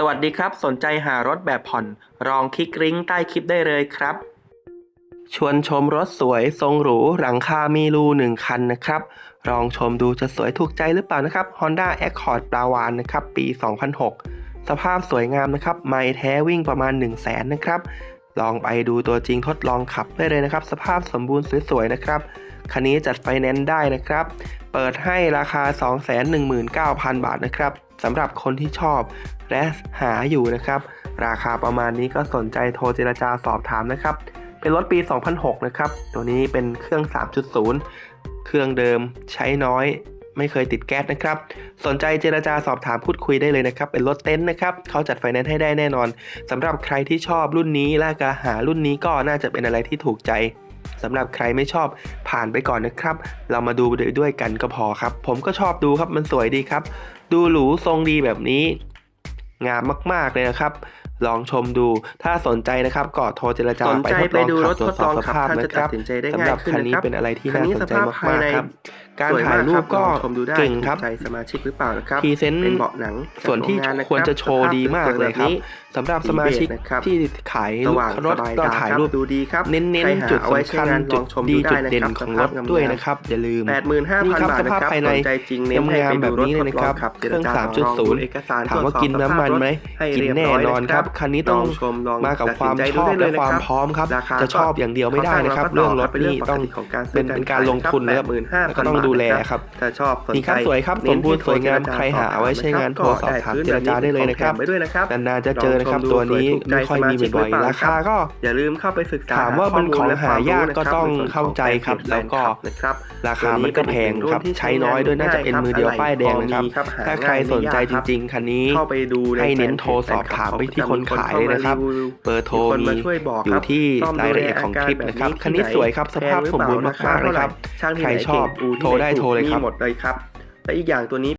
สวัสดีครับ สนใจหารถแบบผ่อนลองคลิกลิงก์ใต้คลิปได้เลยครับ ชวนชมรถสวยทรงหรูหลังคามีรูหนึ่งคันนะครับ ลองชมดูจะสวยถูกใจหรือเปล่านะครับ Honda Accord ปลาวานนะครับ ปี 2006 สภาพสวยงามนะครับ ไม่แท้วิ่งประมาณ 1 0 0 0 0แสนนะครับ ลองไปดูตัวจริงทดลองขับได้เลยนะครับ สภาพสมบูรณ์สวยๆนะครับคันนี้จัดไฟแนนซ์ได้นะครับ เปิดให้ราคา 219,000 บาทนะครับ สำหรับคนที่ชอบและหาอยู่นะครับ ราคาประมาณนี้ก็สนใจโทรเจรจาสอบถามนะครับ เป็นรถปี 2006 นะครับ ตัวนี้เป็นเครื่อง 3.0 เครื่องเดิมใช้น้อยไม่เคยติดแก๊สนะครับ สนใจเจรจาสอบถามพูดคุยได้เลยนะครับ เป็นรถเต็นท์นะครับ เขาจัดไฟแนนซ์ให้ได้แน่นอนสำหรับใครที่ชอบรุ่นนี้และก็หารุ่นนี้ก็น่าจะเป็นอะไรที่ถูกใจ สำหรับใครไม่ชอบผ่านไปก่อนนะครับ เรามาดูด้วยกันก็พอครับ ผมก็ชอบดูครับมันสวยดีครับ ดูหรูทรงดีแบบนี้ งามมากๆเลยนะครับ ลองชมดู ถ้าสนใจนะครับก็โทรเจรจาสนไปใจทดไปลองดูขัรบถตรวจสอบทดลองสภาพขับท่านนะจะครับตัดสินใจได้สำหรับง่ายขึ้นคันนี้นะครับเป็นอะไรที่คันน่านี้สสนใจภาพมาภายกในๆครับการสวยถ่ายรูปก็มากครับลองชมดูได้เก่งครับถูใจสมาชิกหรือเปล่านะครับพรีเซนต์เป็นเบาะหนัง ส่วนที่จากโรงงานนะควรจะโชว์ดีมากเลยครับสีสำหรับสมาชิกเบจนะครับที่ขายสว่างรถสบายก็ตาถ่ายครับรูปดูดีครับเน้นใครหาๆจุดเอาไว้สำคัญใช้งานลจุอดงชมดีดูจุได้ดนะเด่นครับของสรภาพถงามๆด้วยนะครับอย่าลืมแปดหมื่นห้านี่พันครับบาทสภาพนะครับภายในสนใจจริงเน้นให้งามไปๆแบดูบรถนี้ทเลยดนะลคอรังบขับเจเครรื่องจาสามต่จุดรองศูนย์เอกสารถามว่าตรจสอบกินน้ำมันไหมสภาพรถให้กินเรียบแน่ร้อยนอนนะคครัรับบคันนี้ต้องลองชมลองมากับตัดความสินใจชดูอบได้เลและยนะความครับพร้อมครับราคาจะชอบอย่างเดียวไม่ได้นะครับขาเรื่องรถเป็นนี่ปกต้องติของการเป็นเป็นการลงทุนนะครับหมื่นห้าแล้วก็ต้องดูแลครับถ้าชอบสนนี่ใจครับสวยครับเน้นสมบูรณ์ที่สวยงามโทใครหาเอาไว้ใช้งานโทรสอบถามก็เจรจาได้เลยนะครับแถมไปด้วยนะครับนานๆจะเจอนะครับลองชมดูตัวนี้สวยถูกใจไม่ค่อยมีสมาชิกบ่อยหรือเปล่าๆราคาก็อย่าลืมเข้าไปศึกษาถามว่ามันของข้หายากก็ต้องในส่วนเข้าใจครับของแล้วก็นะครับราคามันก็แพงครับใช้น้อยด้วยน่าจะเป็นมือเดียวป้ายแดงนะครับ ถ้าใครสนใจจริง ๆ คันนี้เข้าไปดูให้เน้นแฟพจโทรสอบถามไปที่คนขายเลยนะครับมีเบอร์โทรคนมีมาช่วยบอกอยู่ครับที่ซ่มรายละเอียดของคลิปนะครับคันนี้สวยครับ สภาพสมบูรณ์มากๆเลยครับช่างที่ใครไหนชอบเก่งอู่ที่โทรได้หนโทรเลยครับมีหมดเลยครับ และอีกอย่างตัวนี้